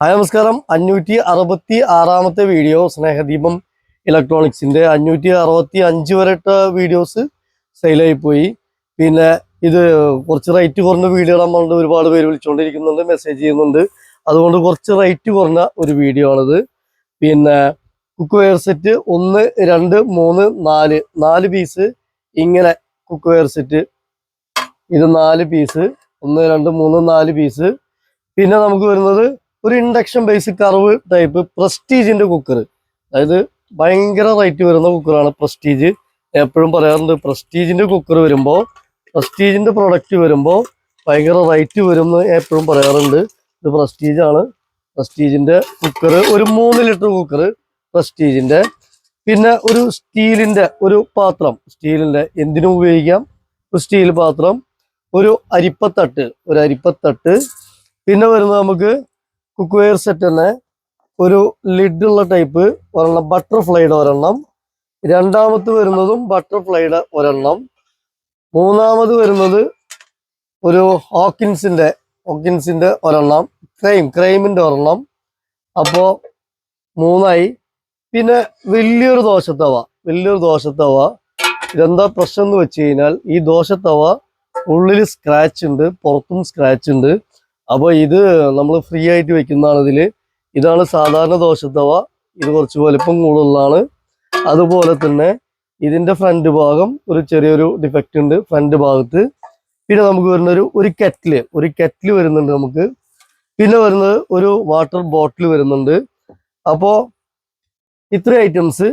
Hi നമസ്കാരം. അഞ്ഞൂറ്റി അറുപത്തി ആറാമത്തെ വീഡിയോ സ്നേഹദീപം ഇലക്ട്രോണിക്സിന്റെ. അഞ്ഞൂറ്റി അറുപത്തി അഞ്ച് വരെട്ട വീഡിയോസ് സെയിലായി പോയി. പിന്നെ ഇത് കുറച്ച് റേറ്റ് കുറഞ്ഞ വീഡിയോ നമ്മളുടെ ഒരുപാട് പേര് വിളിച്ചുകൊണ്ടിരിക്കുന്നുണ്ട് മെസ്സേജ് ചെയ്യുന്നുണ്ട്. അതുകൊണ്ട് കുറച്ച് റേറ്റ് കുറഞ്ഞ ഒരു വീഡിയോ ആണിത്. പിന്നെ കുക്ക് വെയർ സെറ്റ് ഒന്ന് രണ്ട് മൂന്ന് നാല്. നാല് പീസ് ഇങ്ങനെ കുക്ക് വെയർ സെറ്റ് ഇത് നാല് പീസ് ഒന്ന് രണ്ട് മൂന്ന് നാല് പീസ് പിന്നെ നമുക്ക് വരുന്നത് ഒരു ഇൻഡക്ഷൻ ബേസിക് കർവ് ടൈപ്പ് പ്രസ്റ്റീജിന്റെ കുക്കർ അതായത് ഭയങ്കര റേറ്റ് വരുന്ന കുക്കറാണ് പ്രസ്റ്റീജ് എപ്പോഴും പറയാറുണ്ട് പ്രസ്റ്റീജിന്റെ കുക്കർ വരുമ്പോൾ പ്രസ്റ്റീജിന്റെ പ്രൊഡക്റ്റ് വരുമ്പോൾ ഭയങ്കര റേറ്റ് വരും എന്ന് എപ്പോഴും പറയാറുണ്ട്. ഇത് പ്രസ്റ്റീജാണ് പ്രസ്റ്റീജിന്റെ കുക്കർ ഒരു മൂന്ന് ലിറ്റർ കുക്കർ പ്രസ്റ്റീജിന്റെ പിന്നെ ഒരു സ്റ്റീലിന്റെ ഒരു പാത്രം. സ്റ്റീലിന്റെ എന്തിനും ഉപയോഗിക്കാം. ഒരു സ്റ്റീൽ പാത്രം ഒരു അരിപ്പത്തട്ട് ഒരു അരിപ്പത്തട്ട്. പിന്നെ വരുന്നത് നമുക്ക് കുക്ക് വെയർ സെറ്റ് തന്നെ ഒരു ലിഡുള്ള ടൈപ്പ് ഒരെണ്ണം ബട്ടർഫ്ലൈയുടെ ഒരെണ്ണം. രണ്ടാമത് വരുന്നതും ബട്ടർഫ്ലൈയുടെ ഒരെണ്ണം. മൂന്നാമത് വരുന്നത് ഒരു ഹോക്കിൻസിന്റെ ഹോക്കിൻസിന്റെ ഒരെണ്ണം. ക്രൈം ക്രൈമിന്റെ ഒരെണ്ണം. അപ്പോൾ മൂന്നായി. പിന്നെ വലിയൊരു ദോശത്തവ വലിയൊരു ദോശത്തവ. ഇതെന്താ പ്രശ്നം എന്ന് വെച്ച് കഴിഞ്ഞാൽ ഈ ദോശത്തവ ഉള്ളിൽ സ്ക്രാച്ച് ഉണ്ട് പുറത്തും സ്ക്രാച്ച് ഉണ്ട്. അപ്പോൾ ഇത് നമ്മൾ ഫ്രീ ആയിട്ട് വെക്കുന്നതാണ് ഇതിൽ ഇതാണ് സാധാരണ ദോശത്തവ. ഇത് കുറച്ച് വലിപ്പം കൂടുതലാണ്. അതുപോലെ തന്നെ ഇതിന്റെ ഫ്രണ്ട് ഭാഗം ഒരു ചെറിയൊരു ഡിഫക്റ്റ് ഉണ്ട്. ഫ്രണ്ട് ഭാഗത്ത് പിന്നെ നമുക്ക് വരുന്ന ഒരു ഒരു കെറ്റിൽ ഒരു കെറ്റിൽ വരുന്നുണ്ട് നമുക്ക്. പിന്നെ വരുന്നത് ഒരു വാട്ടർ ബോട്ടിൽ വരുന്നുണ്ട്. അപ്പോൾ ഇത്രയും ഐറ്റംസ്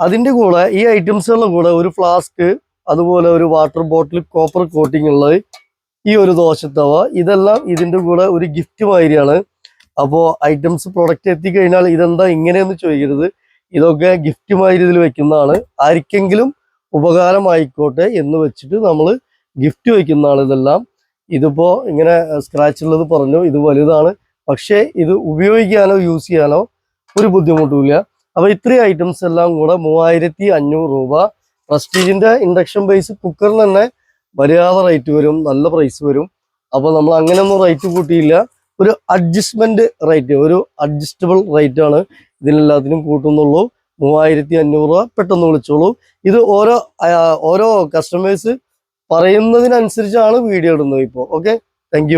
അതിന്റെ കൂടെ ഈ ഐറ്റംസുകളുടെ കൂടെ ഒരു ഫ്ലാസ്ക് അതുപോലെ ഒരു വാട്ടർ ബോട്ടിൽ കോപ്പർ കോട്ടിംഗ് ഉള്ളത് ഈ ഒരു ദോശത്തവ ഇതെല്ലാം ഇതിന്റെ കൂടെ ഒരു ഗിഫ്റ്റ് മാതിരിയാണ്. അപ്പോൾ ഐറ്റംസ് പ്രൊഡക്റ്റ് എത്തിക്കഴിഞ്ഞാൽ ഇതെന്താ ഇങ്ങനെയെന്ന് ചോദിക്കരുത്. ഇതൊക്കെ ഗിഫ്റ്റ് മാതിരി ഇതിൽ വെക്കുന്നതാണ്. ആർക്കെങ്കിലും ഉപകാരമായിക്കോട്ടെ എന്ന് വെച്ചിട്ട് നമ്മൾ ഗിഫ്റ്റ് വയ്ക്കുന്നതാണ് ഇതെല്ലാം. ഇതിപ്പോ ഇങ്ങനെ സ്ക്രാച്ച് ഉള്ളത് പറഞ്ഞു ഇത് വലുതാണ്. പക്ഷേ ഇത് ഉപയോഗിക്കാനോ യൂസ് ചെയ്യാനോ ഒരു ബുദ്ധിമുട്ടുമില്ല. അപ്പോൾ ഇത്രയും ഐറ്റംസ് എല്ലാം കൂടെ മൂവായിരത്തി അഞ്ഞൂറ് രൂപ. പ്രസ്റ്റീജിന്റെ ഇൻഡക്ഷൻ ബേസ് കുക്കറിൽ തന്നെ മര്യാദ റേറ്റ് വരും നല്ല പ്രൈസ് വരും. അപ്പോൾ നമ്മൾ അങ്ങനെയൊന്നും റേറ്റ് കൂട്ടിയില്ല. ഒരു അഡ്ജസ്റ്റ്മെന്റ് റേറ്റ് ഒരു അഡ്ജസ്റ്റബിൾ റേറ്റ് ആണ് ഇതിനെല്ലാത്തിനും കൂട്ടുന്നുള്ളൂ. മൂവായിരത്തി അഞ്ഞൂറ് രൂപ പെട്ടെന്ന് വിളിച്ചോളൂ. ഇത് ഓരോ ഓരോ കസ്റ്റമേഴ്സ് പറയുന്നതിനനുസരിച്ചാണ് വീഡിയോ ഇടുന്നത് ഇപ്പോൾ ഓക്കെ താങ്ക്